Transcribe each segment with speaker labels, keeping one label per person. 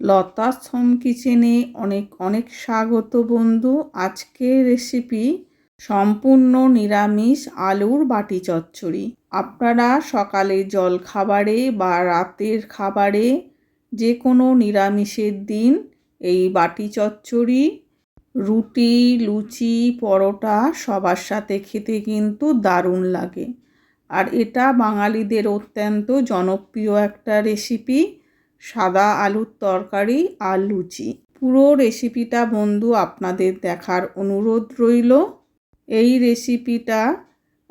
Speaker 1: Lata's home কিচেনে অনেক অনেক স্বাগত বন্ধু। আজকের রেসিপি সম্পূর্ণ নিরামিষ আলুর বাটি চচ্চড়ি। আপনারা সকালে জল খাবারে বা রাতের খাবারে যে কোনো নিরামিষের দিন এই বাটি চচ্চড়ি, রুটি, লুচি, পরোটা সবার সাথে খেতে কিন্তু দারুণ লাগে। আর এটা বাঙালিদের অত্যন্ত জনপ্রিয় একটা রেসিপি। সাদা আলুর তরকারি আর লুচি। পুরো রেসিপিটা বন্ধু আপনাদের দেখার অনুরোধ রইল। এই রেসিপিটা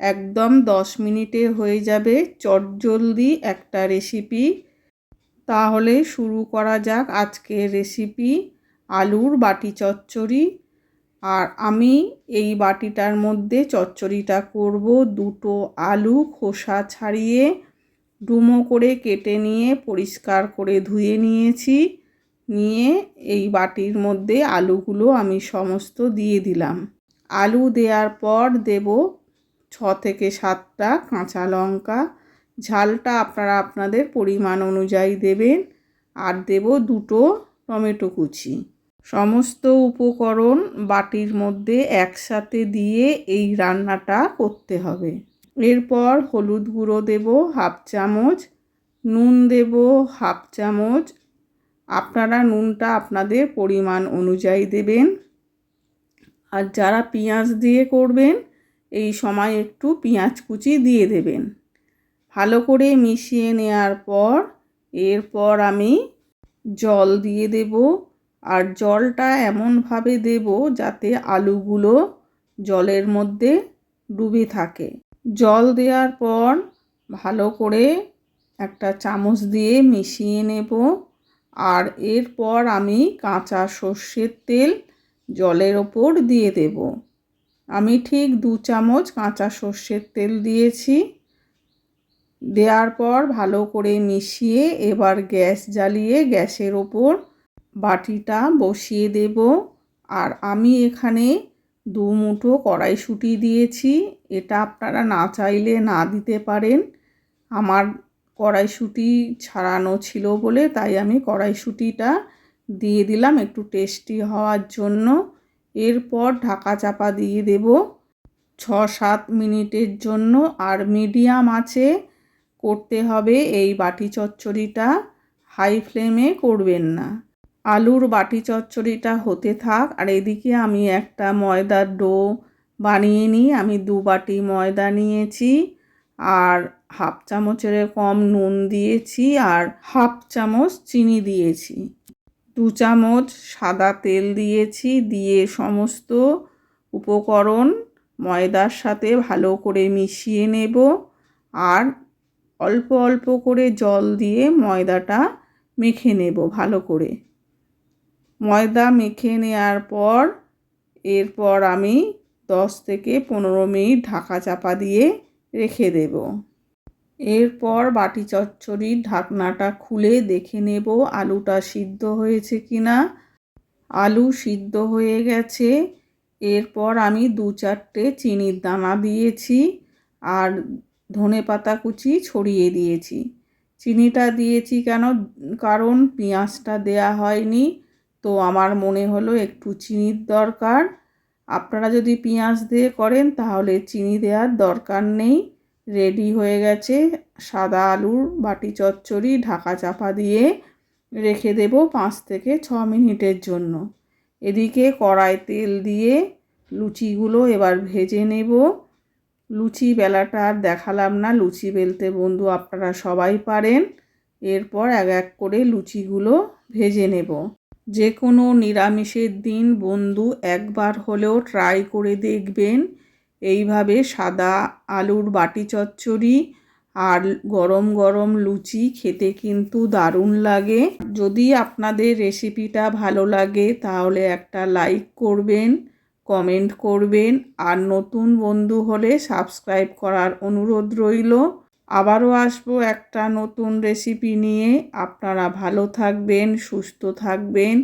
Speaker 1: একদম দশ মিনিটে হয়ে যাবে। চটজলদি একটা রেসিপি তাহলে শুরু করা যাক আজকের রেসিপি আলুর বাটি চচ্চড়ি। আর আমি এই বাটিটার মধ্যে চচ্চড়িটা করব। দুটো আলু খোসা ছাড়িয়ে ডুমো করে কেটে নিয়ে পরিষ্কার করে ধুয়ে নিয়েছি। নিয়ে এই বাটির মধ্যে আলুগুলো আমি সমস্ত দিয়ে দিলাম। আলু দেওয়ার পর দেব ছ থেকে সাতটা কাঁচা লঙ্কা। ঝালটা আপনারা আপনাদের পরিমাণ অনুযায়ী দেবেন। আর দেব দুটো টমেটো কুচি। সমস্ত উপকরণ বাটির মধ্যে একসাথে দিয়ে এই রান্নাটা করতে হবে। এরপর হলুদ গুঁড়ো দেব হাফ চামচ, নুন দেব হাফ চামচ। আপনারা নুনটা আপনাদের পরিমাণ অনুযায়ী দেবেন। আর যারা পেঁয়াজ দিয়ে করবেন, এই সময় একটু পেঁয়াজ কুচি দিয়ে দেবেন। ভালো করে মিশিয়ে নেওয়ার পর, এরপর আমি জল দিয়ে দেব। আর জলটা এমনভাবে দেব যাতে আলুগুলো জলের মধ্যে ডুবে থাকে। জল দেওয়ার পর ভালো করে একটা চামচ দিয়ে মিশিয়ে নেব। আর এরপর আমি কাঁচা সর্ষের তেল জলের ওপর দিয়ে দেব। আমি ঠিক দু চামচ কাঁচা সর্ষের তেল দিয়েছি। দেওয়ার পর ভালো করে মিশিয়ে এবার গ্যাস জ্বালিয়ে গ্যাসের ওপর বাটিটা বসিয়ে দেব। আর আমি এখানে দু মুঠো কড়াইশুঁটি দিয়েছি। এটা আপনারা না চাইলে না দিতে পারেন। আমার কড়াইশুঁটি ছাড়ানো ছিল বলে তাই আমি কড়াইশুঁটিটা দিয়ে দিলাম একটু টেস্টি হওয়ার জন্য। এরপর ঢাকা চাপা দিয়ে দেব ছ সাত মিনিটের জন্য আর মিডিয়াম আছে। করতে হবে এই বাটি চচ্চড়িটা। হাই ফ্লেমে করবেন না। আলুর বাটি চচ্চড়িটা হতে থাক। আর এদিকে আমি একটা ময়দার ডো বানিয়ে নিই। আমি দু বাটি ময়দা নিয়েছি আর হাফ চামচের কম নুন দিয়েছি আর হাফ চামচ চিনি দিয়েছি। দু চামচ সাদা তেল দিয়েছি। দিয়ে সমস্ত উপকরণ ময়দার সাথে ভালো করে মিশিয়ে নেব আর অল্প অল্প করে জল দিয়ে ময়দাটা মেখে নেব ভালো করে। ময়দা মেখে নেওয়ার পর এরপর আমি দশ থেকে পনেরো মিনিট ঢাকা চাপা দিয়ে রেখে দেব। এরপর বাটি চচ্চড়ির ঢাকনাটা খুলে দেখে নেব আলুটা সিদ্ধ হয়েছে কি না আলু সিদ্ধ হয়ে গেছে। এরপর আমি দু চারটে চিনির দানা দিয়েছি আর ধনে পাতা কুচি ছড়িয়ে দিয়েছি। চিনিটা দিয়েছি কেন? কারণ পেঁয়াজটা দেয়া হয়নি। তো আমার মনে হলো একটু চিনির দরকার। আপনারা যদি পেঁয়াজ দিয়ে করেন, তাহলে চিনি দেওয়ার দরকার নেই। রেডি হয়ে গেছে সাদা আলুর বাটি চচ্চড়ি ঢাকা চাপা দিয়ে রেখে দেব পাঁচ থেকে ছ মিনিটের জন্য। এদিকে কড়াই তেল দিয়ে লুচিগুলো এবার ভেজে নেব। লুচি বেলাটা আর দেখালাম না, লুচি বেলতে বন্ধু আপনারা সবাই পারেন। এরপর এক এক করে লুচিগুলো ভেজে নেব। যে কোনো নিরামিষের দিন বন্ধু একবার হলেও ট্রাই করে দেখবেন। এইভাবে সাদা আলুর বাটি চচ্চড়ি আর গরম গরম লুচি খেতে কিন্তু দারুণ লাগে। যদি আপনাদের রেসিপিটা ভালো লাগে তাহলে একটা লাইক করবেন কমেন্ট করবেন আর নতুন বন্ধু হলে সাবস্ক্রাইব করার অনুরোধ রইল। আবারও আসব একটা নতুন রেসিপি নিয়ে। আপনারা ভালো থাকবেন, সুস্থ থাকবেন।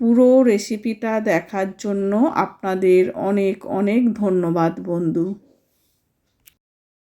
Speaker 1: পুরো রেসিপিটা দেখার জন্য আপনাদের অনেক অনেক ধন্যবাদ বন্ধু।